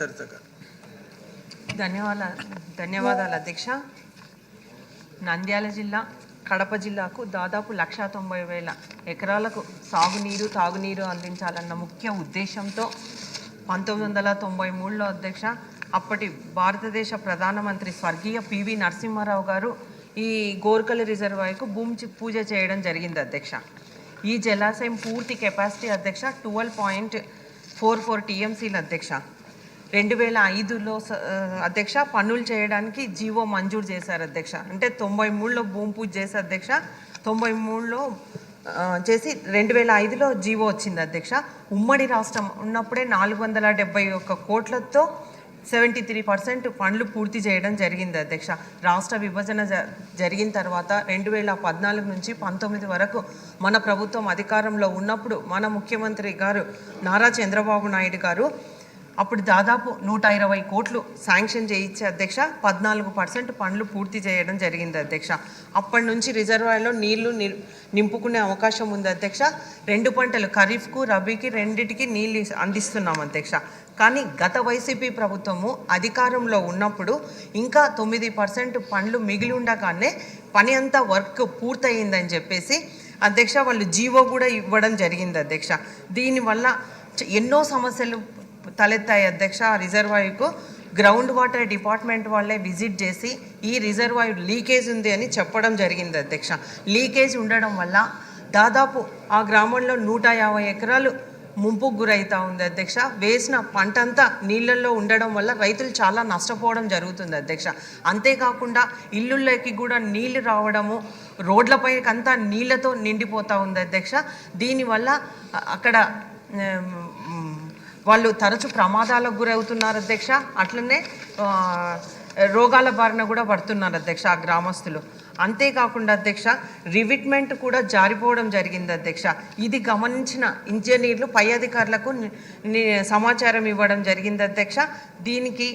చరిత గారు ధన్యవాదాలు ధన్యవాదాలు అధ్యక్ష. నంద్యాల జిల్లా కడప జిల్లాకు దాదాపు లక్ష తొంభై వేల ఎకరాలకు సాగునీరు తాగునీరు అందించాలన్న ముఖ్య ఉద్దేశంతో పంతొమ్మిది వందల తొంభై మూడులో అధ్యక్ష అప్పటి భారతదేశ ప్రధానమంత్రి స్వర్గీయ పివి నరసింహారావు గారు ఈ గోర్కల రిజర్వాయర్కు భూమి పూజ చేయడం జరిగింది అధ్యక్ష. ఈ జలాశయం పూర్తి కెపాసిటీ అధ్యక్ష ట్వెల్వ్ పాయింట్ ఫోర్ ఫోర్ టీఎంసీల అధ్యక్ష. రెండు వేల ఐదులో స- అధ్యక్ష పనులు చేయడానికి జీవో మంజూరు చేశారు అధ్యక్ష. అంటే తొంభై మూడులో భూమి పూజ చేసి అధ్యక్ష. తొంభై మూడులో చేసి రెండు వేల ఐదులో జీవో వచ్చింది అధ్యక్ష. ఉమ్మడి రాష్ట్రం ఉన్నప్పుడే నాలుగు వందల డెబ్బై ఒక్క కోట్లతో సెవెంటీ త్రీ పర్సెంట్ పనులు పూర్తి చేయడం జరిగింది అధ్యక్ష. రాష్ట్ర విభజన జ- జరిగిన తర్వాత రెండు వేల పద్నాలుగు నుంచి పంతొమ్మిది వరకు మన ప్రభుత్వం అధికారంలో ఉన్నప్పుడు మన ముఖ్యమంత్రి గారు నారా చంద్రబాబు నాయుడు గారు అప్పుడు దాదాపు నూట ఇరవై కోట్లు శాంక్షన్ చేయించే అధ్యక్ష పద్నాలుగు పర్సెంట్ పనులు పూర్తి చేయడం జరిగింది అధ్యక్ష. అప్పటి నుంచి రిజర్వాయర్లో నీళ్ళు నింపుకునే అవకాశం ఉంది అధ్యక్ష. రెండు పంటలు ఖరీఫ్కు రబీకి రెండిటికి నీళ్ళు అందిస్తున్నాం అధ్యక్ష. కానీ గత వైసీపీ ప్రభుత్వము అధికారంలో ఉన్నప్పుడు ఇంకా తొమ్మిది పర్సెంట్ పనులు మిగిలి ఉండగానే పని అంతా వర్క్ పూర్తయిందని చెప్పేసి అధ్యక్ష వాళ్ళు జీవో కూడా ఇవ్వడం జరిగింది అధ్యక్ష. దీనివల్ల ఎన్నో సమస్యలు తలెత్తాయి అధ్యక్ష. ఆ రిజర్వాయర్కు గ్రౌండ్ వాటర్ డిపార్ట్మెంట్ వాళ్ళే విజిట్ చేసి ఈ రిజర్వాయర్ లీకేజ్ ఉంది అని చెప్పడం జరిగింది అధ్యక్ష. లీకేజ్ ఉండడం వల్ల దాదాపు ఆ గ్రామంలో నూట యాభై ఎకరాలు ముంపుకు గురవుతూ ఉంది అధ్యక్ష. వేసిన పంట అంతా నీళ్ళల్లో ఉండడం వల్ల రైతులు చాలా నష్టపోవడం జరుగుతుంది అధ్యక్ష. అంతేకాకుండా ఇల్లుల్లోకి కూడా నీళ్ళు రావడము రోడ్లపై అంతా నీళ్ళతో నిండిపోతూ ఉంది అధ్యక్ష. దీనివల్ల అక్కడ వాళ్ళు తరచు ప్రమాదాలకు గురవుతున్నారు అధ్యక్ష. అట్లనే రోగాల బారిన కూడా పడుతున్నారు అధ్యక్ష ఆ గ్రామస్తులు. అంతేకాకుండా అధ్యక్ష రివిట్మెంట్ కూడా జారిపోవడం జరిగింది అధ్యక్ష. ఇది గమనించిన ఇంజనీర్లు పై అధికారులకు సమాచారం ఇవ్వడం జరిగింది అధ్యక్ష. దీనికి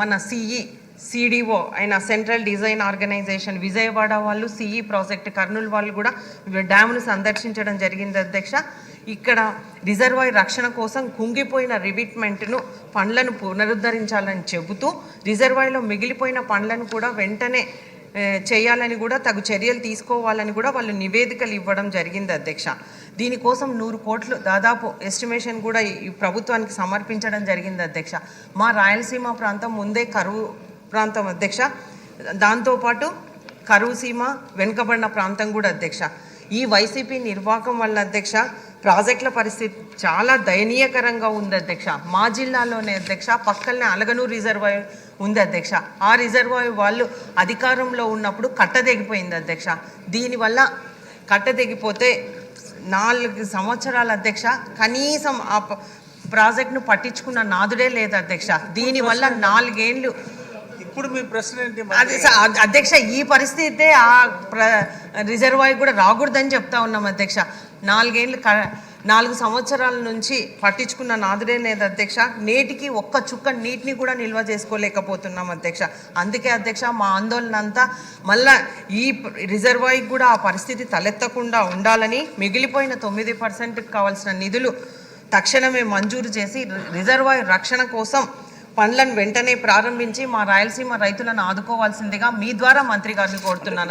మన సిఈ సిడిఓ అయిన సెంట్రల్ డిజైన్ ఆర్గనైజేషన్ విజయవాడ వాళ్ళు సిఈ ప్రాజెక్ట్ కర్నూలు వాళ్ళు కూడా డ్యామ్ను సందర్శించడం జరిగింది అధ్యక్ష. ఇక్కడ రిజర్వాయర్ రక్షణ కోసం కుంగిపోయిన రివిట్మెంట్ను పండ్లను పునరుద్ధరించాలని చెబుతూ రిజర్వాయర్లో మిగిలిపోయిన పండ్లను కూడా వెంటనే చేయాలని కూడా తగు చర్యలు తీసుకోవాలని కూడా వాళ్ళు నివేదికలు ఇవ్వడం జరిగింది అధ్యక్ష. దీనికోసం నూరు కోట్లు దాదాపు ఎస్టిమేషన్ కూడా ఈ ఈ ప్రభుత్వానికి సమర్పించడం జరిగింది అధ్యక్ష. మా రాయలసీమ ప్రాంతం ముందే కరువు ప్రాంతం అధ్యక్ష. దాంతోపాటు కరువు సీమ వెనుకబడిన ప్రాంతం కూడా అధ్యక్ష. ఈ వైసీపీ నిర్వాహకం వల్ల అధ్యక్ష ప్రాజెక్టుల పరిస్థితి చాలా దయనీయకరంగా ఉంది అధ్యక్ష. మా జిల్లాలోనే అధ్యక్ష పక్కనే అలగనూరు రిజర్వాయర్ ఉంది అధ్యక్ష. ఆ రిజర్వాయర్ వాళ్ళు అధికారంలో ఉన్నప్పుడు కట్ట తెగిపోయింది అధ్యక్ష. దీనివల్ల కట్ట తెగిపోతే నాలుగు సంవత్సరాల అధ్యక్ష కనీసం ఆ ప్రాజెక్టును పట్టించుకున్న నాదుడే లేదు అధ్యక్ష. దీనివల్ల నాలుగేళ్ళు ఇప్పుడు మీ ప్రశ్న ఏంటి అది అధ్యక్ష ఈ పరిస్థితే ఆ ప్ర రిజర్వాయర్ కూడా రాకూడదని చెప్తా ఉన్నాం అధ్యక్ష. నాలుగేళ్ళు క నాలుగు సంవత్సరాల నుంచి పట్టించుకున్న నాదుడే లేదు అధ్యక్ష. నేటికి ఒక్క చుక్క నీటిని కూడా నిల్వ చేసుకోలేకపోతున్నాం అధ్యక్ష. అందుకే అధ్యక్ష మా ఆందోళన అంతా మళ్ళా ఈ ప- రిజర్వాయర్ కూడా ఆ పరిస్థితి తలెత్తకుండా ఉండాలని మిగిలిపోయిన తొమ్మిది పర్సెంట్కి కావాల్సిన నిధులు తక్షణమే మంజూరు చేసి రిజర్వాయర్ రక్షణ కోసం పనులను వెంటనే ప్రారంభించి మా రాయలసీమ రైతులను ఆదుకోవాల్సిందిగా మీ ద్వారా మంత్రి గారిని కోరుతున్నాను.